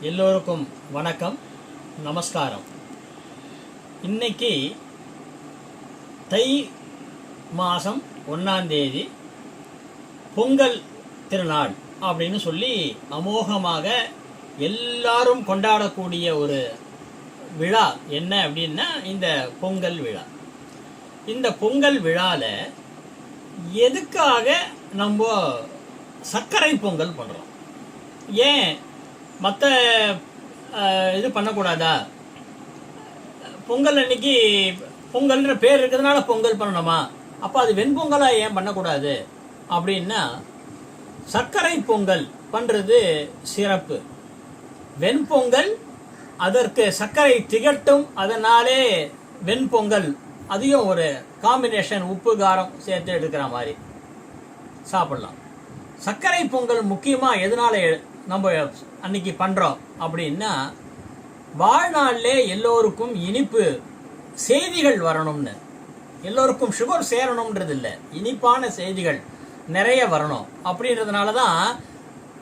எல்லோருக்கும் வணக்கம் நமஸ்காரம். இன்னைக்கு தை மாதம் ஒன்றாந்தேதி பொங்கல் திருநாள் அப்படின்னு சொல்லி அமோகமாக எல்லாரும் கொண்டாடக்கூடிய ஒரு விழா என்ன அப்படின்னா இந்த பொங்கல் விழா. இந்த பொங்கல் விழாவில் எதுக்காக நம்ம சர்க்கரை பொங்கல் பண்ணுறோம் ஏன் மற்ற இது பண்ணக்கூடாதா? பொங்கல் அன்னைக்கு பொங்கல்ன்ற பேர் இருக்கிறதுனால பொங்கல் பண்ணணுமா? அப்போ அது வெண்பொங்கலாக ஏன் பண்ணக்கூடாது? அப்படின்னா சர்க்கரை பொங்கல் பண்ணுறது சிறப்பு. வெண்பொங்கல் அதற்கு சர்க்கரை திகட்டும் அதனாலே வெண்பொங்கல். அதையும் ஒரு காம்பினேஷன் உப்பு காரம் சேர்த்து எடுக்கிற மாதிரி. சாப்பிடலாம். சர்க்கரை பொங்கல் முக்கியமாக எதனால எ- நம்ம அன்னைக்கு பண்ணுறோம் அப்படின்னா வாழ்நாளிலே எல்லோருக்கும் இனிப்பு செய்திகள் வரணும்னு. எல்லோருக்கும் சுகர் சேரணும்ன்றது இல்லை இனிப்பான செய்திகள் நிறைய வரணும். அப்படின்றதுனால தான்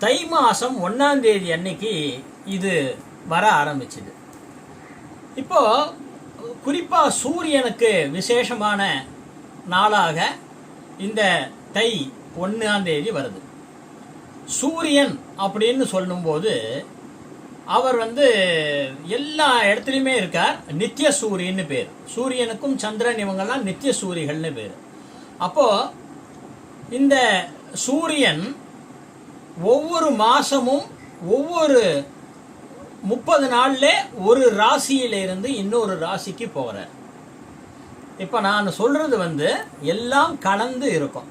தை மாதம் ஒன்றாம் தேதி அன்னைக்கு இது வர ஆரம்பிச்சுது. இப்போ குறிப்பாக சூரியனுக்கு விசேஷமான நாளாக இந்த தை ஒன்றாம் தேதி வருது. சூரியன் அப்படின்னு சொல்லும்போது அவர் வந்து எல்லா இடத்துலையுமே இருக்கார். நித்திய சூரியன்னு பேர். சூரியனுக்கும் சந்திரன் இவங்கெல்லாம் நித்திய சூரிகள்னு பேர். அப்போது இந்த சூரியன் ஒவ்வொரு மாதமும் ஒவ்வொரு முப்பது நாளில் ஒரு ராசியில இருந்து இன்னொரு ராசிக்கு போகிறார் இப்போ நான் சொல்கிறது வந்து எல்லாம் கலந்து இருக்கும்.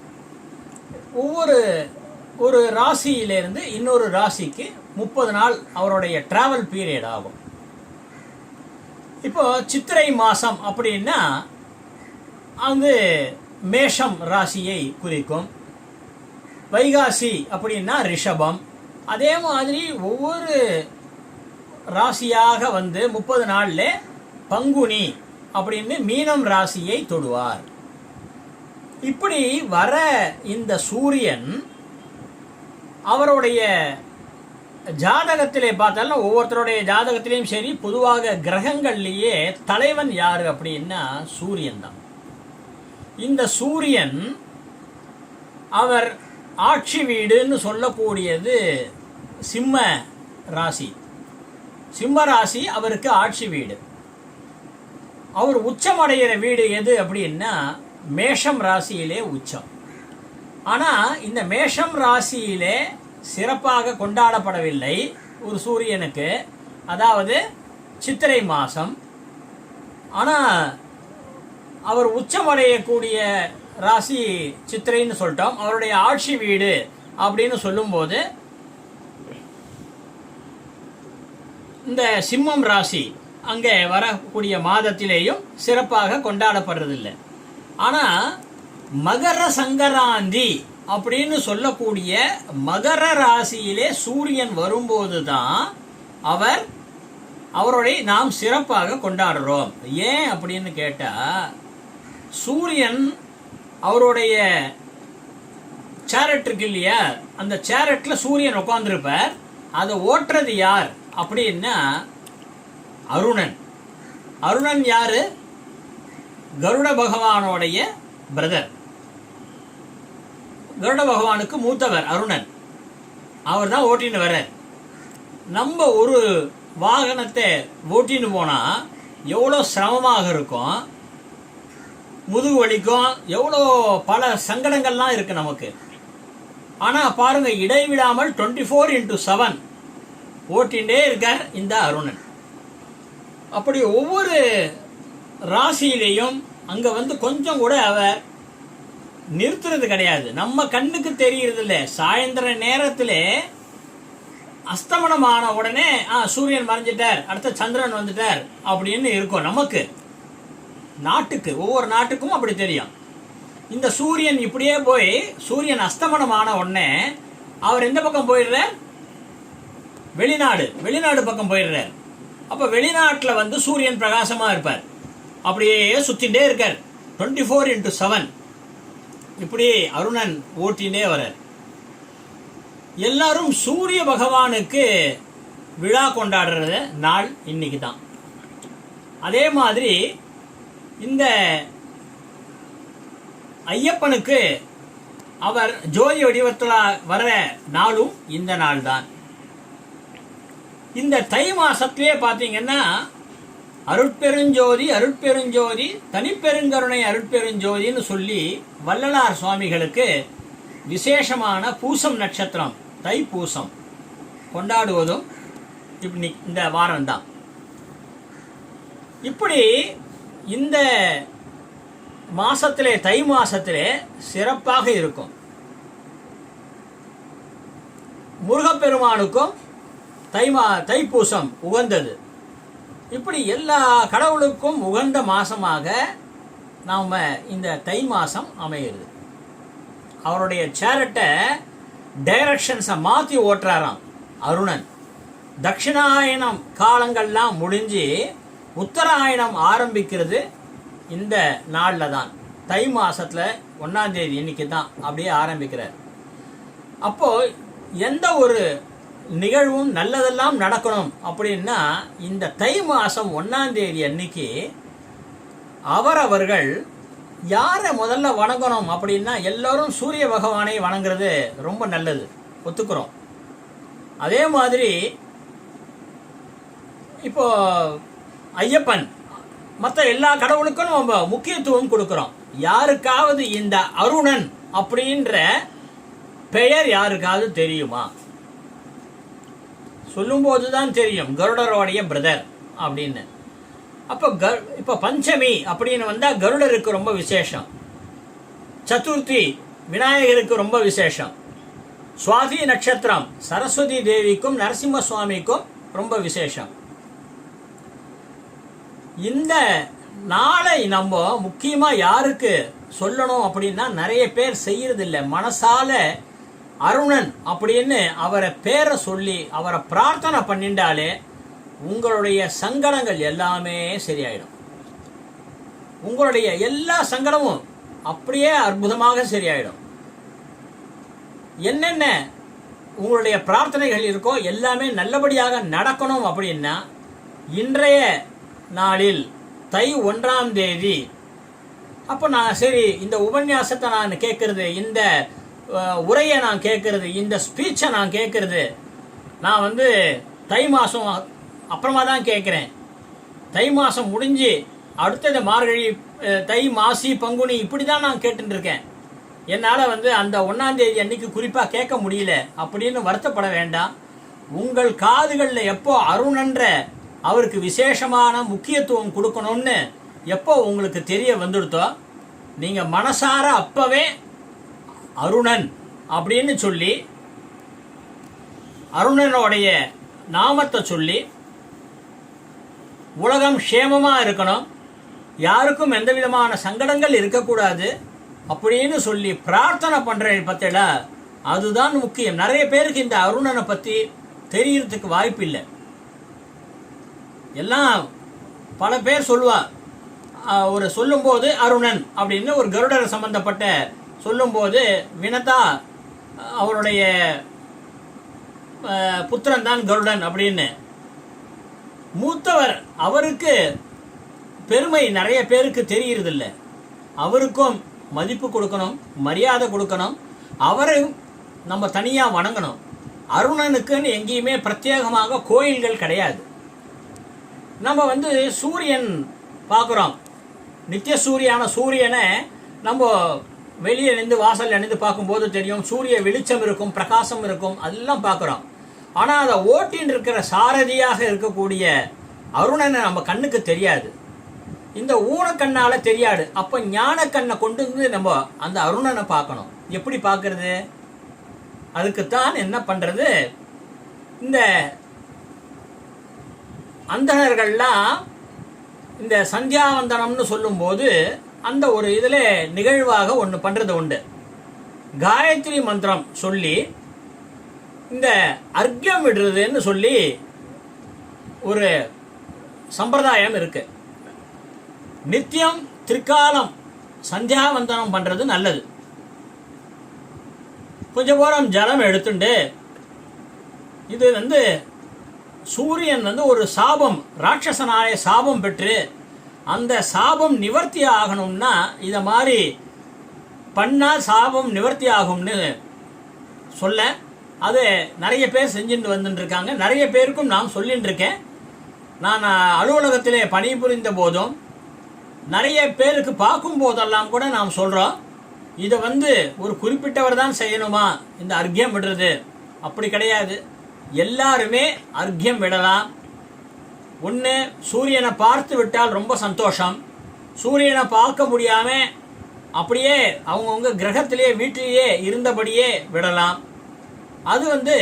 ஒவ்வொரு ஒரு ராசியிலிருந்து இன்னொரு ராசிக்கு முப்பது நாள் அவருடைய டிராவல் பீரியட் ஆகும். இப்போ சித்திரை மாதம் அப்படின்னா அது மேஷம் ராசியை குறிக்கும். வைகாசி அப்படின்னா ரிஷபம். அதே மாதிரி ஒவ்வொரு ராசியாக வந்து முப்பது நாளில் பங்குனி அப்படின்னு மீனம் ராசியை தொடுவார். இப்படி வர இந்த சூரியன் அவருடைய ஜாதகத்திலே பார்த்தாலும் ஒவ்வொருத்தருடைய ஜாதகத்திலையும் சரி பொதுவாக கிரகங்கள்லேயே தலைவன் யார் அப்படின்னா சூரியன் தான். இந்த சூரியன் அவர் ஆட்சி வீடுன்னு சொல்லக்கூடியது சிம்ம ராசி. சிம்ம ராசி அவருக்கு ஆட்சி வீடு. அவர் உச்சமடைகிற வீடு எது அப்படின்னா மேஷம் ராசியிலே உச்சம். ஆனால் இந்த மேஷம் ராசியிலே சிறப்பாக கொண்டாடப்படவில்லை ஒரு சூரியனுக்கு. அதாவது சித்திரை மாதம் ஆனால் அவர் உச்சமடையக்கூடிய ராசி சித்திரைன்னு சொல்லிட்டோம். அவருடைய ஆட்சி வீடு அப்படின்னு சொல்லும்போது இந்த சிம்மம் ராசி அங்கே வரக்கூடிய மாதத்திலேயும் சிறப்பாக கொண்டாடப்படுறதில்லை. ஆனால் மகர சங்கராந்தி அப்படின்னு சொல்லக்கூடிய மகர ராசியிலே சூரியன் வரும்போது தான் அவர் அவருடைய நாம் சிறப்பாக கொண்டாடுறோம். ஏன் அப்படின்னு கேட்டா சூரியன் அவருடைய சேரட் இருக்கு இல்லையா? அந்த சேரட்ல சூரியன் உட்காந்துருப்பார் அதை ஓட்டுறது யார் அப்படின்னா அருணன். அருணன் யாரு? கருட பகவானோடைய பிரதர் கருட பகவானுக்கு மூத்தவர் அருணன். அவர் தான் ஓட்டின்னு வர்றார். நம்ம ஒரு வாகனத்தை ஓட்டின்னு போனால் எவ்வளோ சிரமமாக இருக்கும் முதுகு வலிக்கும் எவ்வளோ பல சங்கடங்கள்லாம் இருக்குது நமக்கு. ஆனால் பாருங்கள் இடைவிடாமல் டுவெண்ட்டி ஃபோர் இன்டூ செவன் ஓட்டிகிட்டே இருக்கார் இந்த அருணன். அப்படி ஒவ்வொரு ராசியிலையும் அங்கே வந்து கொஞ்சம் கூட அவர் நிறுத்துறது கிடையாது. நம்ம கண்ணுக்கு தெரியறது இல்ல சாயந்தர நேரத்துல ஆன உடனே ஆ சூரியன் மறைஞ்சிட்டார். அடுத்த சந்திரன் வந்துட்டார். அப்படின்னு இருக்கும் நமக்கு. நாட்டுக்கு ஒவ்வொரு நாட்டுக்கும் அப்படி தெரியும். இந்த சூரியன் இப்படியே போய் சூரியன் அஸ்தமனம் ஆன உடனே அவர் எந்த பக்கம் போயிடுறார்? வெளிநாடு வெளிநாடு பக்கம் போயிடுறார். அப்ப வெளிநாட்டில் வந்து சூரியன் பிரகாசமா இருப்பார். அப்படியே சுற்றிகிட்டே இருக்கார். டுவெண்ட்டி ஃபோர் இன்ட்டு செவன் இப்படி அருணன் ஓட்டினே வரார். எல்லாரும் சூரிய பகவானுக்கு விழா கொண்டாடுற நாள் இன்னைக்கு தான். அதே மாதிரி இந்த ஐயப்பனுக்கு அவர் ஜோதி வடிவத்தில் வர நாளும் இந்த நாள் தான். இந்த தை மாசத்திலே பார்த்தீங்கன்னா அருட்பெருஞ்சோதி அருட்பெருஞ்சோதி தனிப்பெருங்கருணை அருட்பெருஞ்சோதின்னு சொல்லி வள்ளலார் சுவாமிகளுக்கு விசேஷமான பூசம் நட்சத்திரம் தை பூசம் கொண்டாடுவதும் இப்படி இந்த வாரம்தான். இப்படி இந்த மாசத்திலே தை மாசத்திலே சிறப்பாக இருக்கும். முருகப்பெருமானுக்கும் தை மா தைப்பூசம் உகந்தது. இப்படி எல்லா கடவுளுக்கும் உகந்த மாசமாக நாம் இந்த தை மாதம் அமையுது. அவருடைய சேரட்டை டைரக்ஷன்ஸை மாற்றி ஓட்டுறாராம். அருணன். தட்சிணாயணம் காலங்கள்லாம் முடிஞ்சு உத்தராயணம் ஆரம்பிக்கிறது இந்த நாளில் தான். தை மாதத்தில் ஒன்றாந்தேதி இன்னைக்கு தான் அப்படியே ஆரம்பிக்கிறார். அப்போது எந்த ஒரு நிகழ்வும் நல்லதெல்லாம் நடக்கணும் அப்படின்னா இந்த தை மாதம் ஒன்றாம் தேதி அன்னைக்கு அவரவர்கள் யாரை முதல்ல வணங்கணும் அப்படின்னா எல்லோரும் சூரிய பகவானை வணங்குறது ரொம்ப நல்லது. ஒத்துக்கிறோம். அதே மாதிரி இப்போ ஐயப்பன் மற்ற எல்லா கடவுளுக்கும் நம்ம முக்கியத்துவம் கொடுக்குறோம். யாருக்காவது இந்த அருணன் அப்படின்ற பெயர் யாருக்காவது தெரியுமா? சொல்லும்போது தான் தெரியும் கருடரோடைய பிரதர் அப்படின்னு. அப்போ கர் இப்போ பஞ்சமி அப்படின்னு வந்தால் கருடருக்கு ரொம்ப விசேஷம். சதுர்த்தி விநாயகருக்கு ரொம்ப விசேஷம். சுவாதி நட்சத்திரம் சரஸ்வதி தேவிக்கும் நரசிம்ம சுவாமிக்கும் ரொம்ப விசேஷம். இந்த நாளை நம்ம முக்கியமாக யாருக்கு சொல்லணும் அப்படின்னா நிறைய பேர் செய்யறதில்ல. மனசால அருணன் அப்படின்னு அவரை பேரை சொல்லி அவரை பிரார்த்தனை பண்ணிட்டாலே உங்களுடைய சங்கடங்கள் எல்லாமே சரியாயிடும். உங்களுடைய எல்லா சங்கடமும் அப்படியே அற்புதமாக சரியாயிடும். என்னென்ன உங்களுடைய பிரார்த்தனைகள் இருக்கோ எல்லாமே நல்லபடியாக நடக்கணும் அப்படின்னா இன்றைய நாளில் தை ஒன்றாம் தேதி அப்போ நான் சரி இந்த உபன்யாசத்தை நான் கேட்கறது இந்த உரையை நான் கேட்கறது இந்த ஸ்பீச்சை நான் கேட்கறது நான் வந்து தை மாதம் அப்புறமா தான் கேட்குறேன். தை மாதம் முடிஞ்சு அடுத்தது மார்கழி தை மாசி பங்குனி இப்படி தான் நான் கேட்டுருக்கேன் என்னால் வந்து அந்த ஒன்றாந்தேதி அன்னைக்கு குறிப்பாக கேட்க முடியல அப்படின்னு வருத்தப்பட வேண்டாம். உங்கள் காதுகளில் எப்போ அருணன்ற அவருக்கு விசேஷமான முக்கியத்துவம் கொடுக்கணும்னு எப்போ உங்களுக்கு தெரிய வந்துடுத்தோ நீங்கள் மனசார அப்போவே அருணன் அப்படின்னு சொல்லி அருணனுடைய நாமத்தை சொல்லி உலகம் க்ஷேமமாக இருக்கணும் யாருக்கும் எந்த விதமான சங்கடங்கள் இருக்கக்கூடாது அப்படின்னு சொல்லி பிரார்த்தனை பண்றேன் பற்றியில் அதுதான் முக்கியம். நிறைய பேருக்கு இந்த அருணனை பற்றி தெரியறதுக்கு வாய்ப்பு இல்லை. எல்லாம் பல பேர் சொல்லுவா ஒரு சொல்லும்போது அருணன் அப்படின்னு ஒரு கருடர் சம்பந்தப்பட்ட சொல்லும்போது வினதா அவருடைய புத்திரன் தான் கருடன் அப்படின்னு. மூத்தவர் அவருக்கு பெருமை நிறைய பேருக்கு தெரியறதில்ல. அவருக்கும் மதிப்பு கொடுக்கணும் மரியாதை கொடுக்கணும் அவரையும் நம்ம தனியாக வணங்கணும். அருணனுக்குன்னு எங்கேயுமே பிரத்யேகமாக கோயில்கள் கிடையாது. நம்ம வந்து சூரியன் பார்க்குறோம். நித்திய சூரியான சூரியனை நம்ம வெளியே நின்று வாசல்ல பார்க்கும்போது தெரியும் சூரிய வெளிச்சம் இருக்கும் பிரகாசம் இருக்கும் அதெல்லாம் பார்க்குறோம். ஆனால் அதை ஓட்டின்னு இருக்கிற சாரதியாக இருக்கக்கூடிய அருணனை நம்ம கண்ணுக்கு தெரியாது. இந்த ஊனக்கண்ணால் தெரியாது. அப்போ ஞான கண்ணை கொண்டு வந்து நம்ம அந்த அருணனை பார்க்கணும். எப்படி பார்க்கறது? அதுக்குத்தான் என்ன பண்ணுறது இந்த அந்தணர்கள்லாம் இந்த சந்தியாவந்தனம்னு சொல்லும்போது அந்த ஒரு இதில் நிகழ்வாக ஒன்று பண்ணுறது உண்டு. காயத்ரி மந்திரம் சொல்லி இந்த அர்க்கியம் விடுறதுன்னு சொல்லி ஒரு சம்பிரதாயம் இருக்கு. நித்தியம் திரிகாலம் சந்தியாவந்தனம் பண்ணுறது நல்லது. கொஞ்சம் போரம் ஜலம் எடுத்துண்டு இது வந்து சூரியன் வந்து ஒரு சாபம் ராட்சசனாய சாபம் பெற்று அந்த சாபம் நிவர்த்தி ஆகணும்னா இதை மாதிரி பண்ணால் சாபம் நிவர்த்தி ஆகும்னு சொல்ல. அது நிறைய பேர் செஞ்சுட்டு வந்துட்டுருக்காங்க. நிறைய பேருக்கும் நான் சொல்லிட்டுருக்கேன். நான் அலுவலகத்திலே பணிபுரிந்த போதும் நிறைய பேருக்கு பார்க்கும் போதெல்லாம் கூட நாம் சொல்கிறோம் இதை வந்து ஒரு குறிப்பிட்டவர் தான் செய்யணுமா? இந்த அர்க்கியம் விடுறது. அப்படி கிடையாது. எல்லாருமே அர்க்கியம் விடலாம். ஒன்று சூரியனை பார்த்து விட்டால் ரொம்ப சந்தோஷம். சூரியனை பார்க்க முடியாமல் அப்படியே அவங்கவுங்க கிரகத்திலேயே வீட்டிலேயே இருந்தபடியே விடலாம். அது வந்து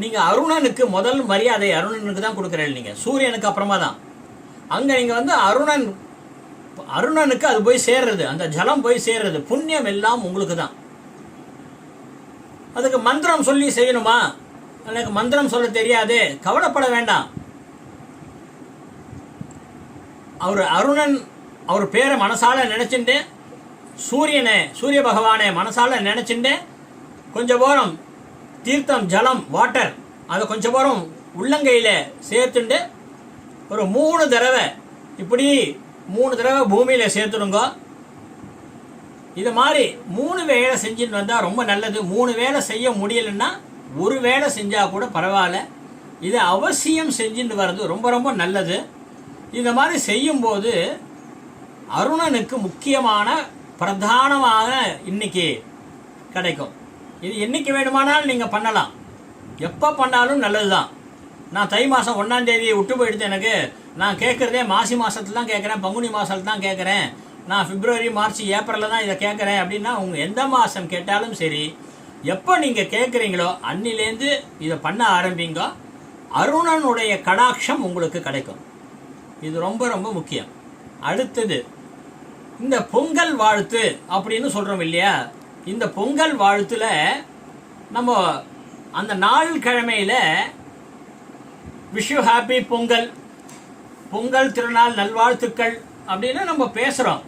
நீங்கள் அருணனுக்கு முதல் மரியாதை அருணனுக்கு தான் கொடுக்குறேன் நீங்கள் சூரியனுக்கு அப்புறமா தான். அங்கே நீங்கள் வந்து அருணன் அருணனுக்கு அது போய் சேர்றது அந்த ஜலம் போய் சேர்றது புண்ணியம் எல்லாம் உங்களுக்கு தான். அதுக்கு மந்திரம் சொல்லி செய்யணுமா? எனக்கு மந்திரம் சொல்ல தெரியாது. கவலைப்பட வேண்டாம். அவர் அருணன் அவர் பேரை மனசால நினைச்சுட்டு சூரியனை சூரிய பகவானை மனசால நினைச்சுட்டு கொஞ்சம் போரம் தீர்த்தம் ஜலம் வாட்டர் அதை கொஞ்சம் போரம் உள்ளங்கையில் சேர்த்துண்டு ஒரு மூணு தடவை இப்படி மூணு தடவை பூமியில் சேர்த்துடுங்க. இது மாதிரி மூணு வேலை செஞ்சுட்டு வந்தால் ரொம்ப நல்லது. மூணு வேலை செய்ய முடியலன்னா ஒரு வேலை செஞ்சால் கூட பரவாயில்ல. இது அவசியம் செஞ்சுட்டு வர்றது ரொம்ப ரொம்ப நல்லது. இந்த மாதிரி செய்யும்போது அருணனுக்கு முக்கியமான பிரதானமாக இன்னைக்கு கிடைக்கும். இது என்றைக்கு வேணுமானாலும் நீங்கள் பண்ணலாம். எப்போ பண்ணாலும் நல்லது தான் நான் தை மாதம் ஒன்றாந்தேதியை விட்டு போயிடுது எனக்கு. நான் கேட்குறதே மாசி மாதத்துல தான் கேட்குறேன் பங்குனி மாதத்துல தான் கேட்குறேன் நான் பிப்ரவரி மார்ச் ஏப்ரலில் தான் இதை கேட்குறேன் அப்படின்னா உங்கள் எந்த மாதம் கேட்டாலும் சரி எப்போ நீங்கள் கேட்குறீங்களோ அன்னிலேருந்து இதை பண்ண ஆரம்பிங்க அருணனுடைய கடாட்சம் உங்களுக்கு கிடைக்கும். இது ரொம்ப ரொம்ப முக்கியம். அடுத்தது இந்த பொங்கல் வாழ்த்து அப்படின்னு சொல்கிறோம் இல்லையா? இந்த பொங்கல் வாழ்த்துல நம்ம அந்த நாள் கிழமையில விஷு ஹாப்பி பொங்கல் பொங்கல் திருநாள் நல்வாழ்த்துக்கள் அப்படின்னு நம்ம பேசுகிறோம்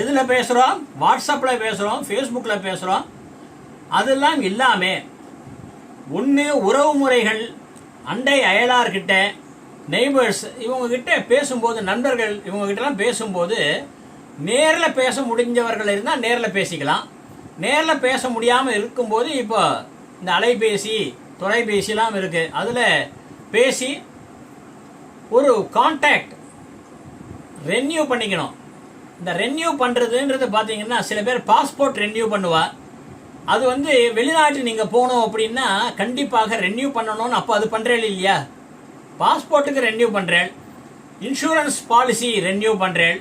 எதில் பேசுகிறோம் வாட்ஸ்அப்பில் பேசுகிறோம் ஃபேஸ்புக்கில் பேசுகிறோம் அதெல்லாம் இல்லாமல் ஒன்று உறவு முறைகள் அண்டை அயலார்கிட்ட நெய்பர்ஸ் இவங்கக்கிட்ட பேசும்போது நண்பர்கள் இவங்ககிட்டலாம் பேசும்போது நேரில் பேச முடிஞ்சவர்கள் இருந்தால் நேரில் பேசிக்கலாம். நேரில் பேச முடியாமல் இருக்கும்போது இப்போ இந்த அலைபேசி தொலைபேசிலாம் இருக்குது அதில் பேசி ஒரு கான்டாக்ட் ரென்யூ பண்ணிக்கணும். இந்த ரென்யூ பண்ணுறதுன்றது பார்த்தீங்கன்னா சில பேர் பாஸ்போர்ட் ரென்யூ பண்ணுவார் அது வந்து வெளிநாட்டு நீங்கள் போகணும் அப்படின்னா கண்டிப்பாக ரெனியூ பண்ணணும்னு அப்போ அது பண்ணுறேன் இல்லையா? பாஸ்போர்ட்டுக்கு ரெனியூ பண்ணுறேன் இன்சூரன்ஸ் பாலிசி ரெனியூ பண்ணுறேன்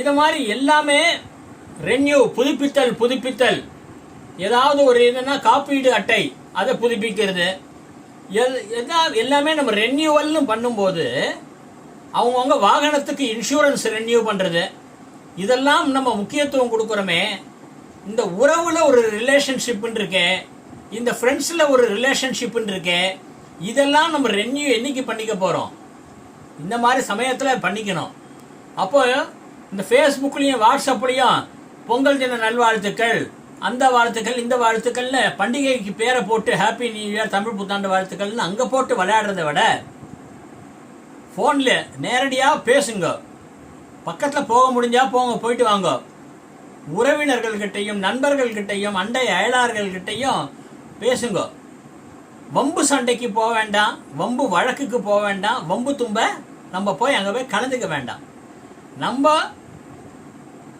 இது மாதிரி எல்லாமே ரெனியூ புதுப்பித்தல் புதுப்பித்தல். ஏதாவது ஒரு என்னன்னா காப்பீடு அட்டை அதை புதுப்பிக்கிறது. எல்லாமே நம்ம ரெனியூவல்னு பண்ணும்போது அவங்கவுங்க வாகனத்துக்கு இன்சூரன்ஸ் ரெனியூ பண்ணுறது இதெல்லாம் நம்ம முக்கியத்துவம் கொடுக்குறோமே. இந்த உறவுல ஒரு ரிலேஷன்ஷிப்புன்னு இருக்கே இந்த ஃப்ரெண்ட்ஸில் ஒரு ரிலேஷன்ஷிப்புன்னு இருக்கே இதெல்லாம் நம்ம ரென்யூ என்னைக்கு பண்ணிக்க போகிறோம் இந்த மாதிரி சமயத்தில் பண்ணிக்கணும். அப்போ இந்த ஃபேஸ்புக்லேயும் வாட்ஸ்அப்லேயும் பொங்கல் தின நல்வாழ்த்துக்கள் அந்த வாழ்த்துக்கள் இந்த வாழ்த்துக்கள்னு பண்டிகைக்கு பேரை போட்டு ஹாப்பி நியூ இயர் தமிழ் புத்தாண்டு வாழ்த்துக்கள்னு அங்கே போட்டு விளையாடுறத விட ஃபோனில் நேரடியாக பேசுங்க. பக்கத்தில் போக முடிஞ்சால் போங்க போயிட்டு வாங்க. உறவினர்கள்கிட்டையும் நண்பர்கள்கிட்டையும் அண்டை அயலார்கள்கிட்டையும் பேசுங்க. வம்பு சண்டைக்கு போக வேண்டாம் வம்பு வழக்குக்கு போக வேண்டாம் வம்பு தும்ப நம்ம போய் அங்கே போய் கலந்துக்க வேண்டாம். நம்ம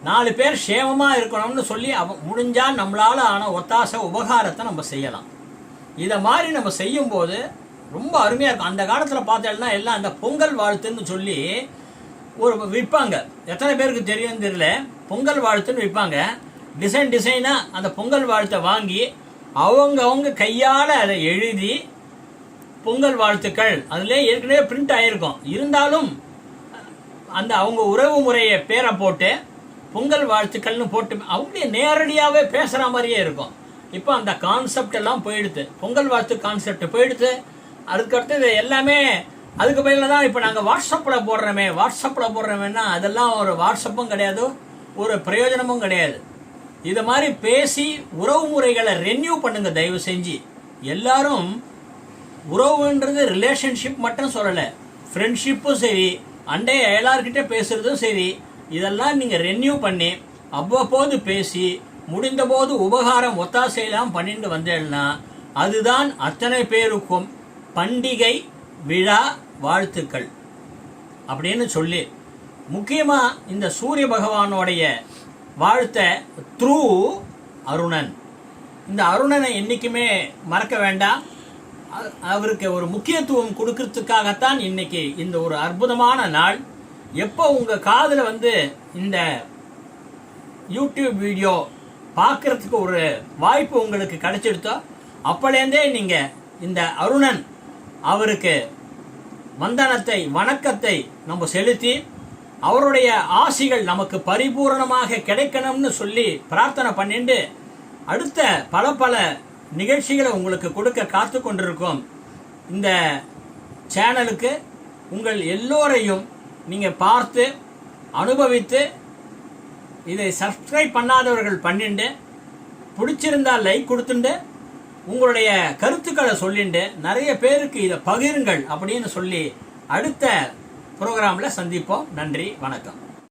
நாலு பேர் சேமமாக இருக்கணும்னு சொல்லி அவ முடிஞ்சால் நம்மளால் ஆன ஒத்தாசை உபகாரத்தை நம்ம செய்யலாம். இதை மாதிரி நம்ம செய்யும்போது ரொம்ப அருமையாக இருக்கும். அந்த காலத்தில் பார்த்தோம்னா எல்லாம் அந்த பொங்கல் வாழ்த்துன்னு சொல்லி ஒரு விற்பாங்க. எத்தனை பேருக்கு தெரியும் தெரியல. பொங்கல் வாழ்த்துன்னு விற்பாங்க. டிசைன் டிசைனாக அந்த பொங்கல் வாழ்த்தை வாங்கி அவங்க அவங்க கையால் அதை எழுதி பொங்கல் வாழ்த்துக்கள். அதில் ஏற்கனவே பிரிண்ட் ஆகிருக்கும் இருந்தாலும் அந்த அவங்க உறவு முறையை பேரை போட்டு பொங்கல் வாழ்த்துக்கள்னு போட்டு அவங்க நேரடியாகவே பேசுகிற மாதிரியே இருக்கும். இப்போ அந்த கான்செப்ட் எல்லாம் போயிடுது. பொங்கல் வாழ்த்து கான்செப்ட் போயிடுது. அதுக்கடுத்து எல்லாமே அதுக்கு பதிலாக தான் இப்போ நாங்கள் வாட்ஸ்அப்பில் போடுறோமே. வாட்ஸ்அப்பில் போடுறோமேன்னா அதெல்லாம் ஒரு வாட்ஸ்அப்பும் கிடையாது ஒரு பிரயோஜனமும் கிடையாது. இது மாதிரி பேசி உறவு முறைகளை ரெனியூ பண்ணுங்க தயவு செஞ்சு. எல்லாரும் உறவுன்றது ரிலேஷன்ஷிப் மட்டும் சொல்லலை. ஃப்ரெண்ட்ஷிப்பும் சரி அண்டே எல்லார்கிட்ட பேசுறதும் சரி இதெல்லாம் நீங்கள் ரென்யூ பண்ணி அவ்வப்போது பேசி முடிந்தபோது உபகாரம் ஒத்தாசையெல்லாம் பண்ணிட்டு வந்தேன்னா அதுதான் அத்தனை பேருக்கும் பண்டிகை விழா வாழ்த்துக்கள். அப்படின்னு சொல்லி முக்கியமாக இந்த சூரிய பகவானுடைய வாழ்த்த த்ரூ அருணன். இந்த அருணனை என்றைக்குமே மறக்க வேண்டாம். அவருக்கு ஒரு முக்கியத்துவம் கொடுக்கறதுக்காகத்தான் இன்னைக்கு இந்த ஒரு அற்புதமான நாள். எப்போ உங்கள் காதில் வந்து இந்த யூடியூப் வீடியோ பார்க்கறதுக்கு ஒரு வாய்ப்பு உங்களுக்கு கிடைச்சிடுத்தோ அப்போலேருந்தே நீங்கள் இந்த அருணன் அவருக்கு வந்தனத்தை வணக்கத்தை நம்ம செலுத்தி அவருடைய ஆசிகள் நமக்கு பரிபூரணமாக கிடைக்கணும்னு சொல்லி பிரார்த்தனை பண்ணிட்டு அடுத்த பல பல நிகழ்ச்சிகளை உங்களுக்கு கொடுக்க காத்து கொண்டிருக்கோம். இந்த சேனலுக்கு உங்கள் எல்லோரையும் நீங்கள் பார்த்து அனுபவித்து இதை சப்ஸ்கிரைப் பண்ணாதவர்கள் பண்ணிண்டு பிடிச்சிருந்தா லைக் கொடுத்துட்டு உங்களுடைய கருத்துக்களை சொல்லிண்டு நிறைய பேருக்கு இதை பகிருங்கள் அப்படின்னு சொல்லி அடுத்த ப்ரோக்ராமில் சந்திப்போம். நன்றி வணக்கம்.